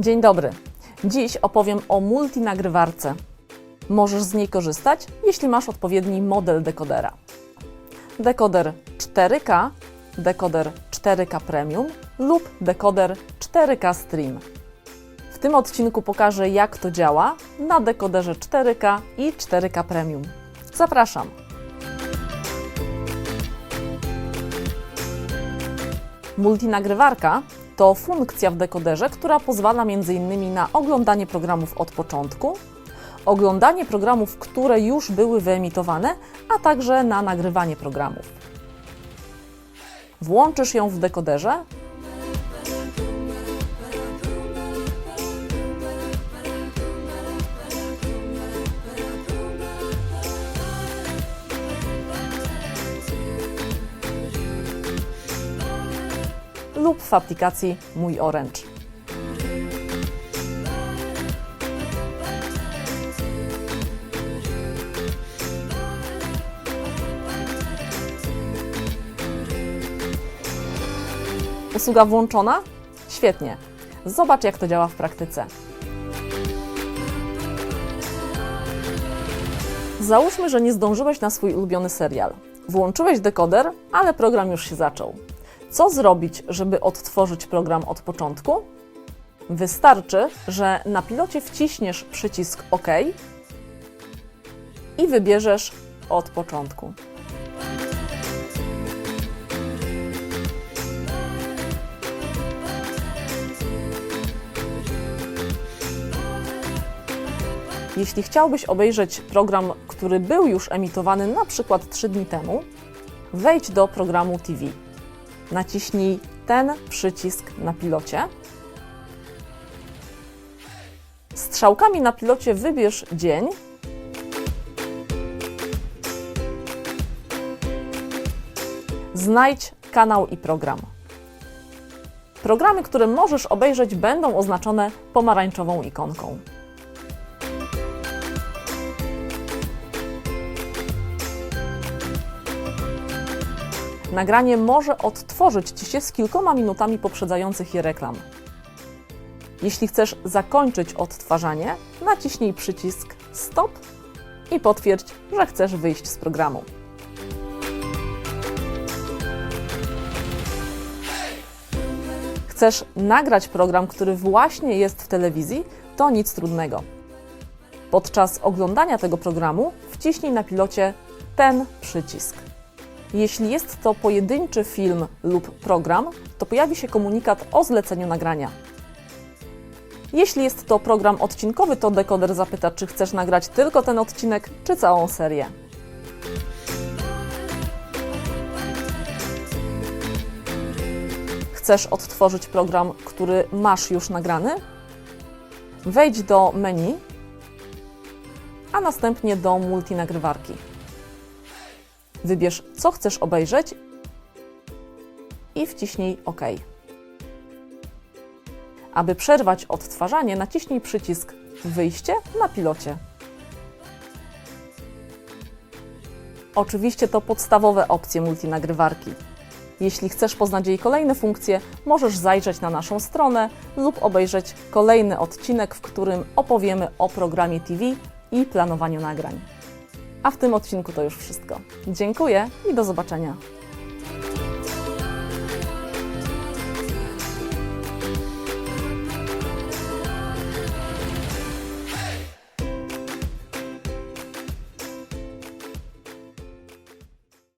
Dzień dobry. Dziś opowiem o multinagrywarce. Możesz z niej korzystać, jeśli masz odpowiedni model dekodera. Dekoder 4K, dekoder 4K Premium lub dekoder 4K Stream. W tym odcinku pokażę, jak to działa na dekoderze 4K i 4K Premium. Zapraszam. Multinagrywarka to funkcja w dekoderze, która pozwala m.in. na oglądanie programów od początku, oglądanie programów, które już były wyemitowane, a także na nagrywanie programów. Włączysz ją w dekoderze, lub w aplikacji Mój Orange. Usługa włączona? Świetnie. Zobacz, jak to działa w praktyce. Załóżmy, że nie zdążyłeś na swój ulubiony serial. Włączyłeś dekoder, ale program już się zaczął. Co zrobić, żeby odtworzyć program od początku? Wystarczy, że na pilocie wciśniesz przycisk OK i wybierzesz od początku. Jeśli chciałbyś obejrzeć program, który był już emitowany na przykład 3 dni temu, wejdź do programu TV. Naciśnij ten przycisk na pilocie. Strzałkami na pilocie wybierz dzień. Znajdź kanał i program. Programy, które możesz obejrzeć, będą oznaczone pomarańczową ikonką. Nagranie może odtworzyć Ci się z kilkoma minutami poprzedzających je reklam. Jeśli chcesz zakończyć odtwarzanie, naciśnij przycisk Stop i potwierdź, że chcesz wyjść z programu. Chcesz nagrać program, który właśnie jest w telewizji, to nic trudnego. Podczas oglądania tego programu wciśnij na pilocie ten przycisk. Jeśli jest to pojedynczy film lub program, to pojawi się komunikat o zleceniu nagrania. Jeśli jest to program odcinkowy, to dekoder zapyta, czy chcesz nagrać tylko ten odcinek, czy całą serię. Chcesz odtworzyć program, który masz już nagrany? Wejdź do menu, a następnie do multinagrywarki. Wybierz, co chcesz obejrzeć i wciśnij OK. Aby przerwać odtwarzanie, naciśnij przycisk Wyjście na pilocie. Oczywiście to podstawowe opcje multinagrywarki. Jeśli chcesz poznać jej kolejne funkcje, możesz zajrzeć na naszą stronę lub obejrzeć kolejny odcinek, w którym opowiemy o programie TV i planowaniu nagrań. A w tym odcinku to już wszystko. Dziękuję i do zobaczenia.